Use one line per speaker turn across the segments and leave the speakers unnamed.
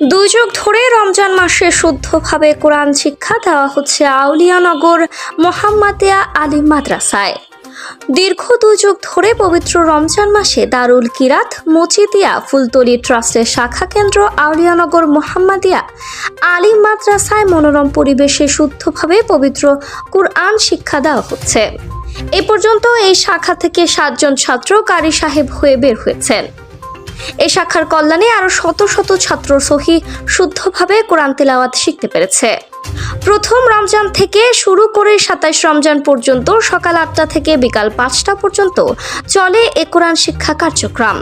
দুই যুগ ধরে রমজান মাসে শুদ্ধভাবে কোরআন শিক্ষা দেওয়া হচ্ছে আউলিয়ানগর মোহাম্মদিয়া আলিম মাদ্রাসায়। দীর্ঘ দুই যুগ ধরে পবিত্র রমজান মাসে দারুল কিরাত মচিদিয়া ফুলতলি ট্রাস্টের শাখা কেন্দ্র আউলিয়ানগর মোহাম্মদিয়া আলিম মাদ্রাসায় মনোরম পরিবেশে শুদ্ধভাবে পবিত্র কোরআন শিক্ষা দেওয়া হচ্ছে। এ পর্যন্ত এই শাখা থেকে সাতজন ছাত্র কারি সাহেব হয়ে বের হয়েছেন। এই শাখার কল্যাণে আরও শত শত ছাত্র সহি শুদ্ধভাবে কোরআন তেলাওয়াত শিখতে পেরেছে। প্রথম রমজান থেকে শুরু করে সাতাইশ রমজান পর্যন্ত সকাল আটটা থেকে বিকাল পাঁচটা পর্যন্ত চলে এ কোরআন শিক্ষা কার্যক্রম।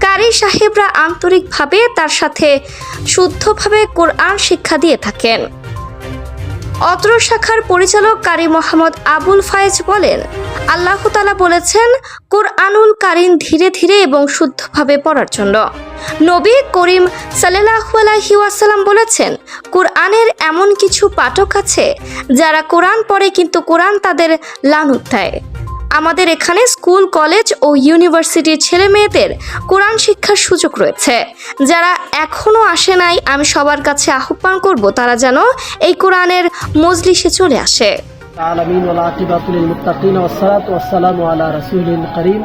কারি সাহেবরা আন্তরিকভাবে তার সাথে শুদ্ধভাবে কোরআন শিক্ষা দিয়ে থাকেন। অত্র শাখার পরিচালক কারি মোহাম্মদ আবুল ফায়েজ বলেন, আল্লাহ তালা বলেছেন, কোরআনুল কারিন ধীরে ধীরে এবং শুদ্ধভাবে পড়ার জন্য। নবী করিম সাল্লাহু আলাইহি ওয়াসাল্লাম বলেছেন, কোরআনের এমন কিছু পাঠক আছে, যারা কোরআন পড়ে কিন্তু কোরআন তাদের লানুত দেয়। আমাদের এখানে স্কুল কলেজ ও ইউনিভার্সিটির ছেলে মেয়েদের কোরআন শিক্ষার সুযোগ রয়েছে যারা এখনও আসে নাই আমি সবার কাছে আহ্বান করব তারা যেন এই কোরআনের মজলিসে চলে আসে
العالمين والعاقبة للمتقين والصلاة والسلام على رسوله الكريم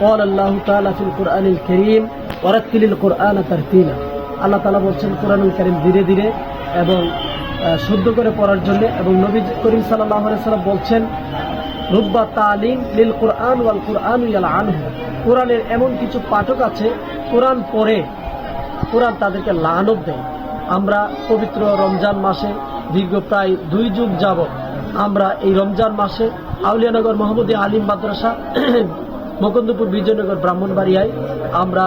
قال الله تعالى في القرآن الكريم ورتل القرآن ترتيلا আল্লাহ তালা বলছেন কোরআনুল করিম ধীরে ধীরে এবং আহ, শুদ্ধ করে পড়ার জন্য এবং নবী করিম সাল্লাহ সাল্লাম বলছেন রুব্বা তালিম লিল কোরআন ওয়াল কোরআন ইয়াল আনহু। কোরআনের এমন কিছু পাঠক আছে, কোরআন পড়ে, কোরআন তাদেরকে লানত দেয়। আমরা পবিত্র রমজান মাসে দীর্ঘ প্রায় দুই যুগ যাবত আমরা এই রমজান মাসে আউলিয়ানগর মোহাম্মদী আলিম মাদ্রাসা, মুকুন্দপুর বিজয়নগর ব্রাহ্মণবাড়িয়ায় আমরা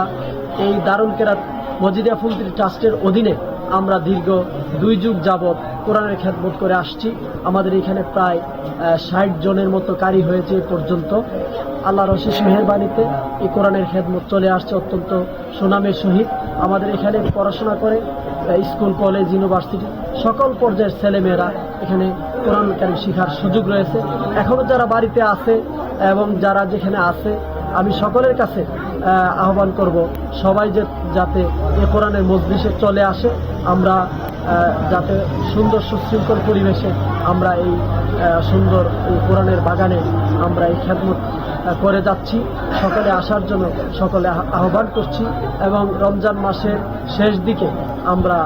এই দারুল কেরাত মজিদিয়া ফুলত্রি ট্রাস্টের অধীনে আমরা দীর্ঘ দুই যুগ যাবত কোরআনের খেদমত করে আসছি। আমাদের এখানে প্রায় ষাট জনের মতো কারি হয়েছে এ পর্যন্ত। আল্লাহর অশেষ মেহরবানিতে এই কোরআনের খেদমত চলে আসছে, অত্যন্ত সুনামের সহিত। আমাদের এখানে পড়াশোনা করে স্কুল, কলেজ, ইউনিভার্সিটি, সকল পর্যায়ের ছেলেমেয়েরা এখানে কোরআন কারিম শেখার সুযোগ রয়েছে। এখনও যারা বাড়িতে আছে এবং যারা যেখানে আছে, আমি সকলের কাছে আহ্বান করব, সবাই যে যাতে এ কোরআনের মজলিসে চলে আসে, আমরা যাতে সুন্দর সুশৃঙ্খল পরিবেশে আমরা এই সুন্দর এই কোরআনের বাগানে আমরা এই খেদমত করে যাচ্ছি। সকলে আসার জন্য সকলে আহ্বান করছি এবং রমজান মাসের শেষ দিকে আমরা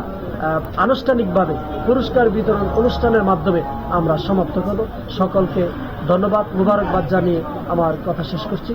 আনুষ্ঠানিকভাবে পুরস্কার বিতরণ অনুষ্ঠানের মাধ্যমে আমরা সমাপ্ত করব। সকলকে ধন্যবাদ, মুবারকবাদ জানিয়ে আমার কথা শেষ করছি।